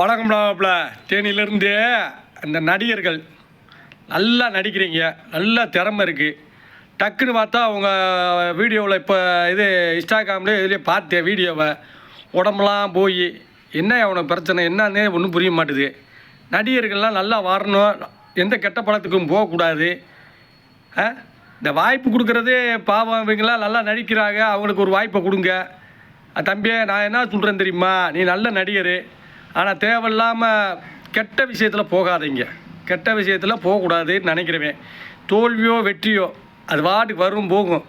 பழக்கம்டாப்ல தேனியிலேருந்து அந்த நடிகர்கள் நல்லா நடிக்கிறீங்க. நல்லா திறமை இருக்குது டக்குன்னு பார்த்தா அவங்க வீடியோவில் இப்போ இது இன்ஸ்டாகிராம்லேயே இதுலேயே பார்த்தேன் வீடியோவை. உடம்புலாம் போய். என்ன அவனுக்கு பிரச்சனை? என்னன்னே ஒன்றும் புரிய மாட்டுது. நடிகர்கள்லாம் நல்லா வரணும். எந்த கெட்ட படத்துக்கும் போகக்கூடாது. ஆ? இந்த வாய்ப்பு கொடுக்குறது பாவம். இவங்களாம் நல்லா நடிக்கிறாங்க. அவங்களுக்கு ஒரு வாய்ப்பை கொடுங்க. தம்பியை நான் என்ன சொல்கிறேன் தெரியுமா? நீ நல்ல நடிகர். ஆனால் தேவையில்லாமல் கெட்ட விஷயத்தில் போகாதீங்க. கெட்ட விஷயத்தில் போகக்கூடாதுன்னு நினைக்கிறவன். தோல்வியோ வெற்றியோ அது வாட்டுக்கு வரும் போகும்.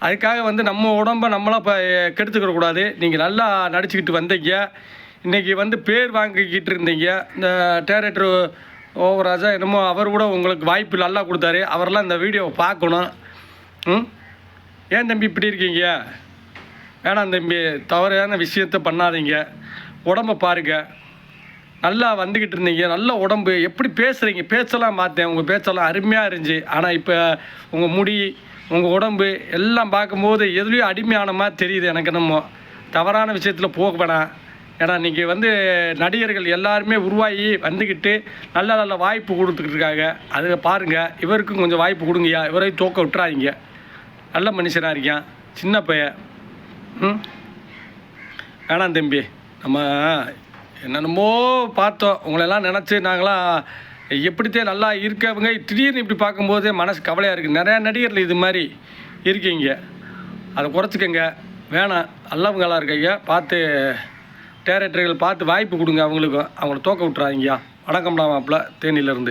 அதுக்காக வந்து நம்ம உடம்ப நம்மளாம் இப்போ கெடுத்துக்கிடக்கூடாது நீங்கள் நல்லா நடிச்சுக்கிட்டு வந்தீங்க. இன்றைக்கி வந்து பேர் வாங்கிக்கிட்டு இருந்தீங்க. இந்த டேரக்டர் ஓவராஜா என்னமோ அவர் கூட உங்களுக்கு வாய்ப்பு நல்லா கொடுத்தாரு. அவரெல்லாம் இந்த வீடியோவை பார்க்கணும். ம்? ஏன் தம்பி இப்படி இருக்கீங்க? வேணாம் தம்பி தவறான விஷயத்த பண்ணாதீங்க. உடம்ப பாருங்க. நல்லா வந்துக்கிட்டு இருந்தீங்க நல்ல உடம்பு. எப்படி பேசுகிறீங்க பேச்செல்லாம் பார்த்தேன். உங்கள் பேச்செல்லாம் அருமையாக இருந்துச்சு. ஆனால் இப்போ உங்கள் முடி உங்கள் உடம்பு எல்லாம் பார்க்கும்போது எதுலேயும் அடிமையான மாதிரி தெரியுது எனக்கு என்னமோ. தவறான விஷயத்தில் போக வேணாம். ஏன்னா இன்றைக்கி வந்து நடிகர்கள் எல்லாருமே உருவாகி வந்துக்கிட்டு நல்ல நல்ல வாய்ப்பு கொடுத்துக்கிட்டு இருக்காங்க. அதை பாருங்கள் இவருக்கும் கொஞ்சம் வாய்ப்பு கொடுங்கய்யா. இவரையும் தோக்க விட்டுறாதீங்க. நல்ல மனுஷனாக இருக்கான் சின்ன பையன். ம்? வேணாம் தம்பி. நம்ம என்னென்னமோ பார்த்தோம். உங்களெல்லாம் நினச்சி நாங்களாம் எப்படித்தே நல்லா இருக்கவங்க திடீர்னு இப்படி பார்க்கும்போது மனசு கவலையாக இருக்குது நிறையா நடிகர்கள் இது மாதிரி இருக்கீங்க. அதை குறைச்சிக்கங்க. வேணாம். நல்லவங்களாக இருக்கீங்க. பார்த்து டேரக்டர்கள் பார்த்து வாய்ப்பு கொடுங்க. அவங்களுக்கும். அவங்கள தோக்க விட்றாங்கய்யா வணக்கம்டா மாப்பிள்ள. தேனியிலேருந்து.